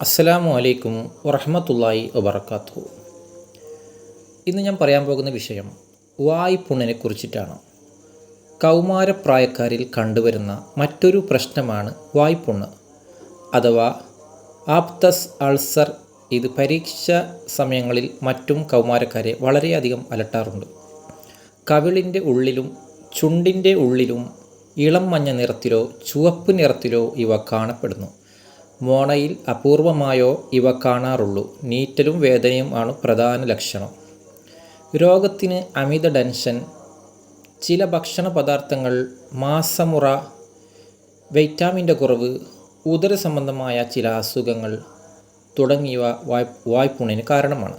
അസ്സലാമു അലൈക്കും വറഹമത്തല്ലായി വബർക്കാത്തു ഇന്ന് ഞാൻ പറയാൻ പോകുന്ന വിഷയം വായ്പുണ്ണിനെ കുറിച്ചിട്ടാണ്. കൗമാരപ്രായക്കാരിൽ കണ്ടുവരുന്ന മറ്റൊരു പ്രശ്നമാണ് വായ്പുണ്ണ്. അഥവാ ആപ്തസ് അൾസർ ഇത് പരീക്ഷ സമയങ്ങളിൽ മറ്റും കൗമാരക്കാരെ വളരെയധികം അലട്ടാറുണ്ട്. കവിളിന്റെ ഉള്ളിലും ചുണ്ടിന്റെ ഉള്ളിലും ഇളം മഞ്ഞ നിറത്തിലോ ചുവപ്പ് നിറത്തിലോ ഇവ കാണപ്പെടുന്നു. മോണയിൽ അപൂർവമായോ ഇവ കാണാറുള്ളൂ. നീറ്റലും വേദനയും ആണ് പ്രധാന ലക്ഷണം. രോഗത്തിന് അമിത ടെൻഷൻ ചില ഭക്ഷണ പദാർത്ഥങ്ങൾ മാസമുറ വൈറ്റാമിന്റെ കുറവ് ഉദര സംബന്ധമായ ചില അസുഖങ്ങൾ തുടങ്ങിയവ വായ് വായ്പുണ്ണിന് കാരണമാണ്.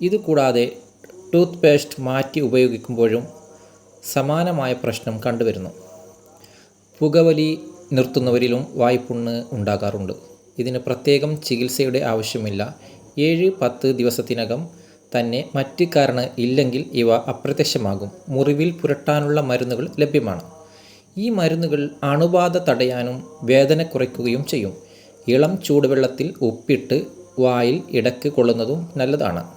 ഇതുകൂടാതെ ടൂത്ത് പേസ്റ്റ് മാറ്റി ഉപയോഗിക്കുമ്പോഴും സമാനമായ പ്രശ്നം കണ്ടുവരുന്നു. പുകവലി നിർത്തുന്നവരിലും വായ്പുണ്ണ് ഉണ്ടാകാറുണ്ട്. ഇതിന് പ്രത്യേകം ചികിത്സയുടെ ആവശ്യമില്ല. ഏഴ് പത്ത് ദിവസത്തിനകം തന്നെ മറ്റ് കാരണം ഇല്ലെങ്കിൽ ഇവ അപ്രത്യക്ഷമാകും. മുറിവിൽ പുരട്ടാനുള്ള മരുന്നുകൾ ലഭ്യമാണ്. ഈ മരുന്നുകൾ അണുബാധ തടയാനും വേദന കുറയ്ക്കുകയും ചെയ്യും. ഇളം ചൂടുവെള്ളത്തിൽ ഉപ്പിട്ട് വായിൽ ഇടയ്ക്ക് കൊള്ളുന്നതും നല്ലതാണ്.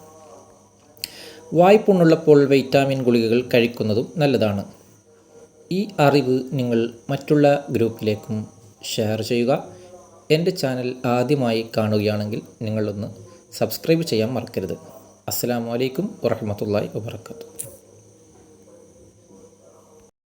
വായ്പുണ്ണുള്ളപ്പോൾ വൈറ്റാമിൻ ഗുളികകൾ കഴിക്കുന്നതും നല്ലതാണ്. ഈ അറിവ് നിങ്ങൾ മറ്റുള്ള ഗ്രൂപ്പിലേക്കും ഷെയർ ചെയ്യുക. എന്റെ ചാനൽ ആദ്യമായി കാണുകയാണെങ്കിൽ നിങ്ങളൊന്ന് സബ്സ്ക്രൈബ് ചെയ്യാൻ മറക്കരുത്. അസ്സാം വലൈക്കും വറഹമത്തല്ലാഹി വാബർക്കാത്തു